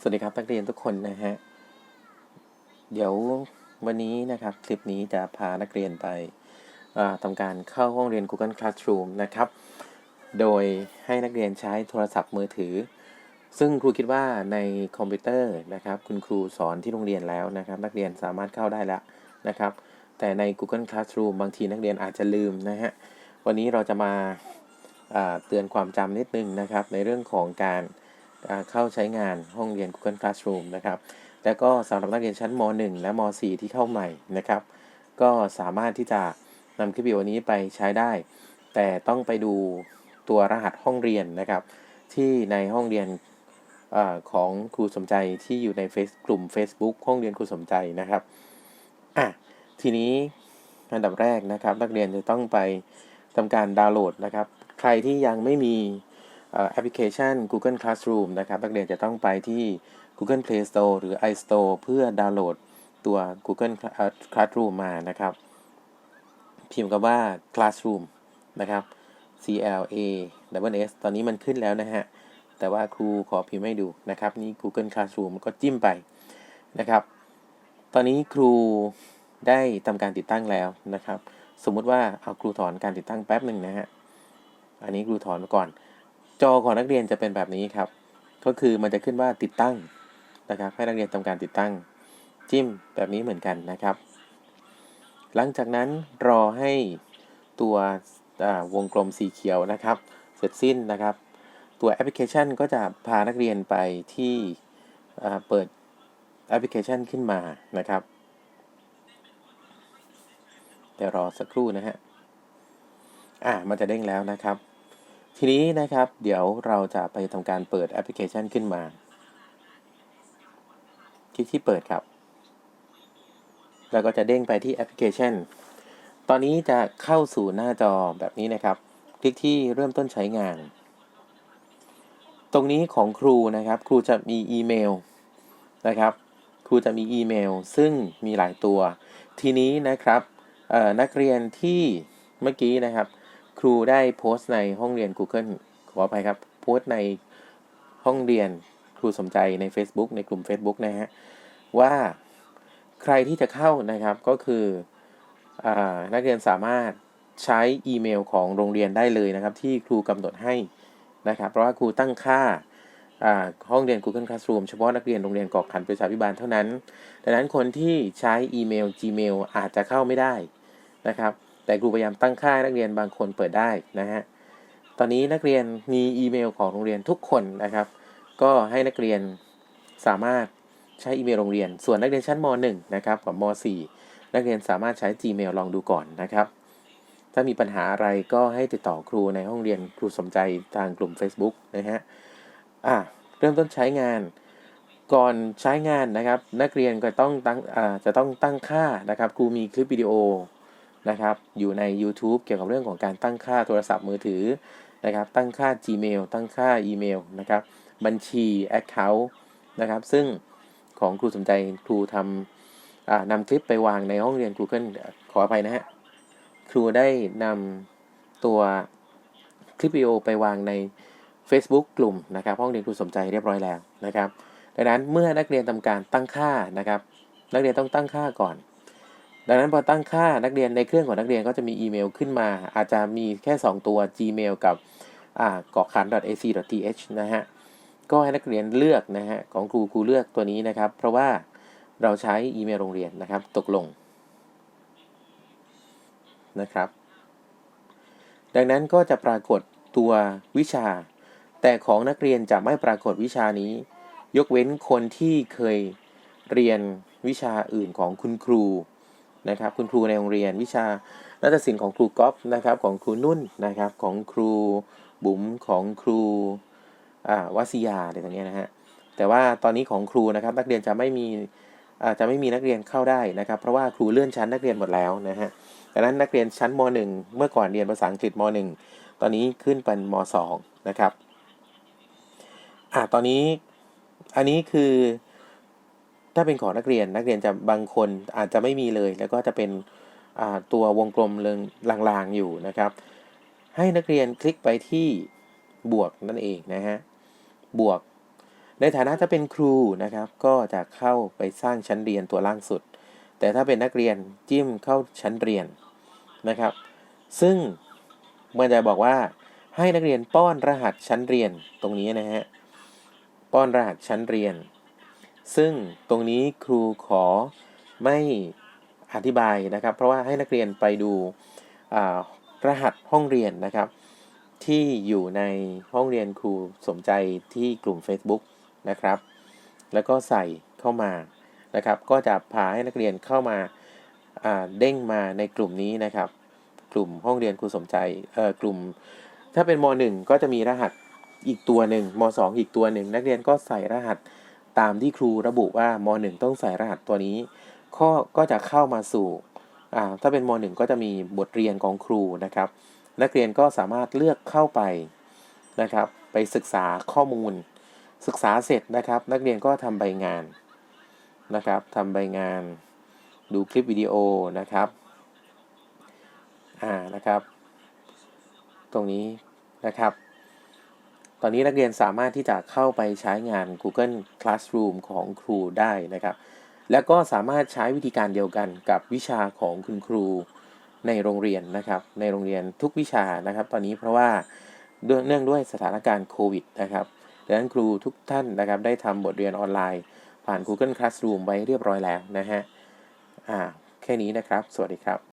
สวัสดีครับนักเรียนทุกคนนะฮะ เดี๋ยววันนี้นะครับ คลิปนี้จะพานักเรียนไปอ่าทำการเข้าห้องเรียน Google Classroom นะครับ โดยให้นักเรียนใช้โทรศัพท์มือถือ ซึ่งครูคิดว่าในคอมพิวเตอร์นะครับ คุณครูสอนที่โรงเรียนแล้วนะครับ นักเรียนสามารถเข้าได้แล้วนะครับ แต่ใน Google Classroom บางทีนักเรียนอาจจะลืมนะฮะ วันนี้เราจะมาเตือนความจำนิดนึงนะครับ ในเรื่องของการ เข้าใช้งานห้องเรียน Google Classroom นะครับ แล้วก็สำหรับนักเรียนชั้นม .1 และม .4 ที่เข้าใหม่นะครับ ก็สามารถที่จะนำคลิปวิดีโอนี้ไปใช้ได้ แต่ต้องไปดูตัวรหัสห้องเรียนนะครับ ที่ในห้องเรียนอของครูสมใจที่อยู่ในเฟซกลุ่ม Facebook ห้องเรียนครูสมใจนะครับอะทีนี้อันดับแรกนะครับ นักเรียนจะต้องไปทำการดาวน์โหลดนะครับ ใครที่ยังไม่มี แอปพลิเคชัน Google Classroom นะครับนักเรียนจะต้องไปที่ Google Play Store หรือ iStore เพื่อดาวน์โหลดตัว Google Classroom มานะครับ พิมพ์คำว่า Classroom นะครับ C L A W S ตอนนี้มันขึ้นแล้วนะฮะ แต่ว่าครูขอพิมพ์ให้ดูนะครับ นี่ Google Classroom ก็จิ้มไปนะครับ ตอนนี้ครูได้ทำการติดตั้งแล้วนะครับ สมมุติว่าเอาครูถอนการติดตั้งแป๊บหนึ่งนะฮะ อันนี้ครูถอนก่อน จอของนักเรียนจะเป็นแบบนี้ครับ ก็คือมันจะขึ้นว่าติดตั้งนะครับ ให้นักเรียนทำการติดตั้ง จิ้มแบบนี้เหมือนกันนะครับ หลังจากนั้นรอให้ตัววงกลมสีเขียวนะครับ เสร็จสิ้นนะครับ ตัวแอปพลิเคชันก็จะพานักเรียนไปที่เปิดแอปพลิเคชันขึ้นมานะครับเดี๋ยวรอสักครู่นะฮะ อ่า มันจะเด้งแล้วนะครับ ทีนี้นะครับ เดี๋ยวเราจะไปทำการเปิดแอปพลิเคชันขึ้นมา คลิกที่เปิดครับ แล้วก็จะเด้งไปที่แอปพลิเคชัน ตอนนี้จะเข้าสู่หน้าจอแบบนี้นะครับ คลิกที่เริ่มต้นใช้งาน ตรงนี้ของครูนะครับ ครูจะมีอีเมลนะครับ ครูจะมีอีเมล ซึ่งมีหลายตัว ทีนี้นะครับนักเรียนที่เมื่อกี้นะครับ ครูได้โพสต์ในห้องเรียน Google ขออภัยครับ โพสต์ในห้องเรียนครูสมใจใน Facebook ในกลุ่ม Facebook นะฮะ ว่าใครที่จะเข้านะครับก็คืออนักเรียนสามารถใช้อีเมลของโรงเรียนได้เลยนะครับ ที่ครูกำหนดให้นะครับ เพราะว่าครูตั้งค่าอ่าห้องเรียน Google Classroom เฉพาะนักเรียนโรงเรียนกอกขันประชาพิบาลเท่านั้น ดังนั้นคนที่ใช้อีเมล Gmail อาจจะเข้าไม่ได้นะครับ แต่ครูพยายามตั้งค่านักเรียนบางคนเปิดได้นะฮะ ตอนนี้นักเรียนมีอีเมลของโรงเรียนทุกคนนะครับ ก็ให้นักเรียนสามารถใช้อีเมลโรงเรียน ส่วนนักเรียนชั้นม .1 นะครับกับม .4 นักเรียนสามารถใช้ Gmail ลองดูก่อนนะครับ ถ้ามีปัญหาอะไรก็ให้ติดต่อครูในห้องเรียนครูสมใจทางกลุ่ม Facebook นะฮะ อะเริ่มต้นใช้งานก่อนใช้งานนะครับ นักเรียนก็ต้องตั้งจะต้องตั้งค่านะครับครูมีคลิปวิดีโอ นะครับ อยู่ใน YouTube เกี่ยวกับเรื่องของการตั้งค่าโทรศัพท์มือถือนะครับ ตั้งค่า Gmail ตั้งค่าอีเมลนะครับ บัญชี Account นะครับ ซึ่งของครูสนใจครูทำนำคลิปไปวางในห้องเรียน Google ขออภัยนะฮะ ครูได้นำตัวคลิปวิดีโอไปวางใน Facebook กลุ่มนะครับ ห้องเรียนครูสมใจเรียบร้อยแล้วนะครับ ดังนั้นเมื่อนักเรียนทำการตั้งค่านะครับ นักเรียนต้องตั้งค่าก่อน ดังนั้นพอตั้งค่านักเรียนในเครื่องของนักเรียนก็จะมีอีเมลขึ้นมา อาจจะมีแค่ 2 ตัว Gmail กับอ่ากอกขัน .ac.th นะฮะก็ให้นักเรียนเลือกนะฮะของครูครูเลือกตัวนี้นะครับ เพราะว่าเราใช้อีเมลโรงเรียนนะครับ ตกลงนะครับ ดังนั้นก็จะปรากฏตัววิชา แต่ของนักเรียนจะไม่ปรากฏวิชานี้ ยกเว้นคนที่เคยเรียนวิชาอื่นของคุณครู นะครับ คุณครูในโรงเรียน วิชานาฏศิลป์ของครูก๊อฟนะครับ ของครูนุ่นนะครับ ของครูบุ๋มของครูอ่าวสิยาอะไรต่างเงี้ยนะฮะแต่ว่าตอนนี้ของครูนะครับ นักเรียนจะไม่มีอาจะไม่มีนักเรียนเข้าได้นะครับ เพราะว่าครูเลื่อนชั้นนักเรียนหมดแล้วนะฮะดังนั้นนักเรียนชั้นม .1 เมื่อก่อนเรียนภาษาอังกฤษม .1 ตอนนี้ขึ้นเป็นม .2 นะครับอ่าตอนนี้อันนี้คือ ถ้าเป็นของนักเรียนนักเรียนจะบางคนอาจจะไม่มีเลย แล้วก็จะเป็นตัววงกลมเรืองลางๆอยู่นะครับ ให้นักเรียนคลิกไปที่บวกนั่นเองนะฮะบวก ในฐานะถ้าเป็นครูนะครับ ก็จะเข้าไปสร้างชั้นเรียนตัวล่างสุด แต่ถ้าเป็นนักเรียนจิ้มเข้าชั้นเรียนนะครับ ซึ่งมันจะบอกว่าให้นักเรียนป้อนรหัสชั้นเรียนตรงนี้นะฮะป้อนรหัสชั้นเรียน ซึ่งตรงนี้ครูขอไม่อธิบายนะครับ เพราะว่าให้นักเรียนไปดูรหัสห้องเรียนนะครับ ที่อยู่ในห้องเรียนครูสมใจที่กลุ่ม Facebook นะครับ แล้วก็ใส่เข้ามานะครับ ก็จะพาให้นักเรียนเข้ามาอ่าเด้งมาในกลุ่มนี้นะครับ กลุ่มห้องเรียนครูสมใจเอ่อกลุ่ม ถ้าเป็นม .1 ก็จะมีรหัสอีกตัวหนึ่งม .2 อีกตัวหนึ่งนักเรียนก็ใส่รหัส ตามที่ครูระบุว่าม .1 ต้องใส่รหัสตัวนี้ข้อก็จะเข้ามาสู่ถ้าเป็นม .1 ก็จะมีบทเรียนของครูนะครับ นักเรียนก็สามารถเลือกเข้าไปนะครับ ไปศึกษาข้อมูล ศึกษาเสร็จนะครับ นักเรียนก็ทำใบงานนะครับทำใบงาน ดูคลิปวิดีโอนะครับอ่านะครับ ตรงนี้นะครับ ตอนนี้นักเรียนสามารถที่จะเข้าไปใช้งาน Google Classroom ของครูได้นะครับ แล้วก็สามารถใช้วิธีการเดียวกันกับวิชาของคุณครูในโรงเรียนนะครับ ในโรงเรียนทุกวิชานะครับ ตอนนี้เพราะว่าเนื่องด้วยสถานการณ์โควิดนะครับดังนั้นครูทุกท่านนะครับได้ทำบทเรียนออนไลน์ ผ่าน Google Classroom ไว้เรียบร้อยแล้วนะฮะอ่าแค่นี้นะครับ สวัสดีครับ